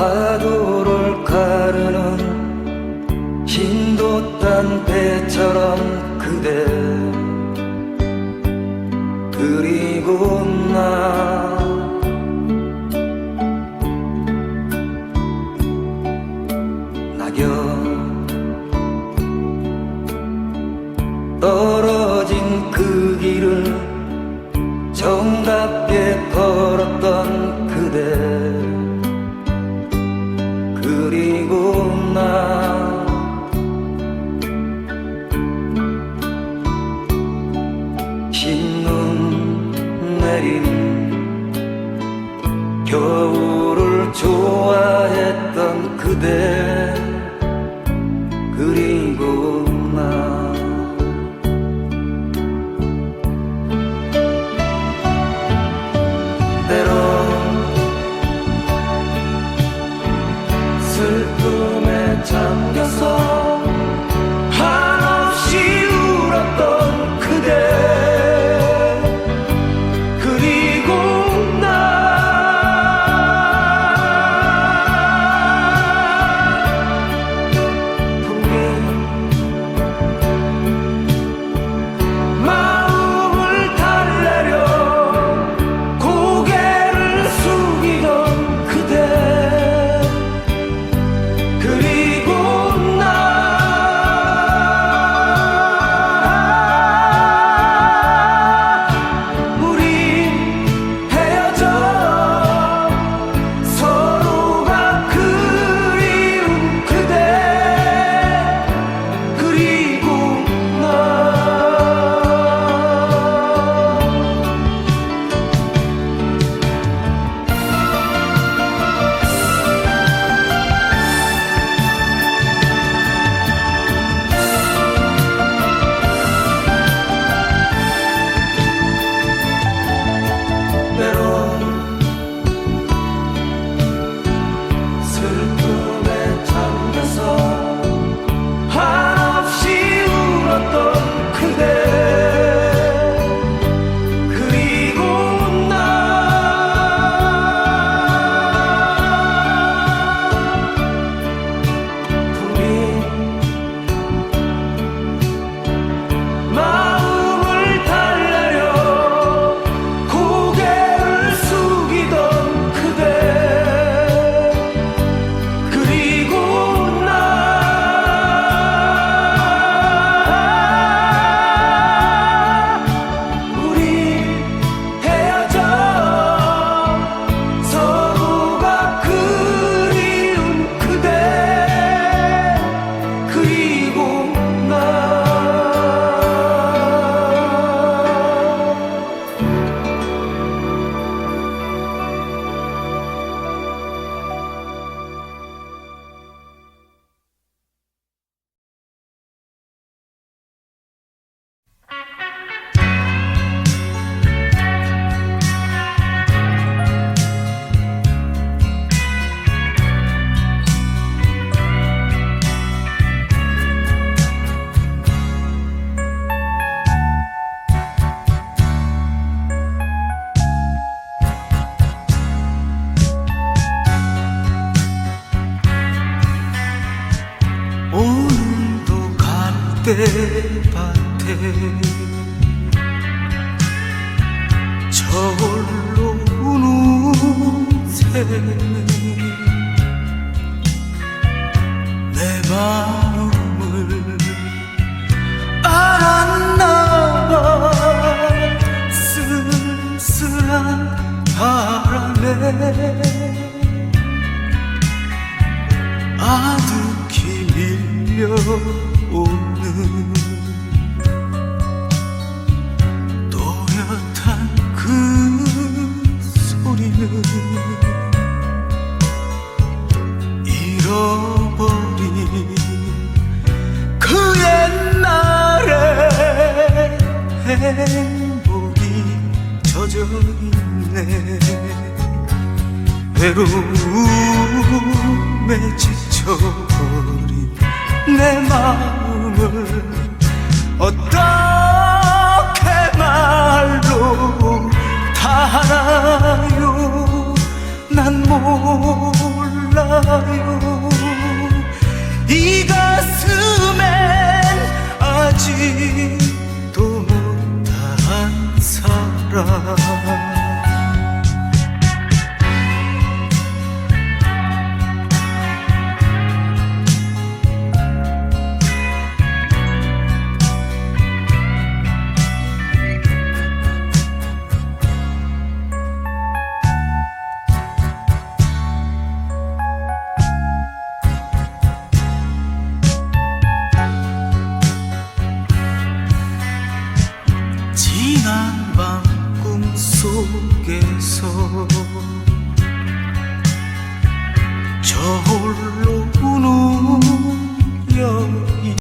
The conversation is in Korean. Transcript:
파도를 가르는 딴 배처럼 그대. 그리고 나 낙엽 떨어진 그 길을 정답게 걸었던 흰눈 내린 겨울을 좋아했던 그대 갈대밭에 저홀로 우는 새는 내 마음을 알았나봐. 쓸쓸한 바람에 행복이 젖어 있네. 외로움에 지쳐버린 내 마음을 어떻게 말로 다 알아요? 난몰 속에서 저 홀로 우는 여인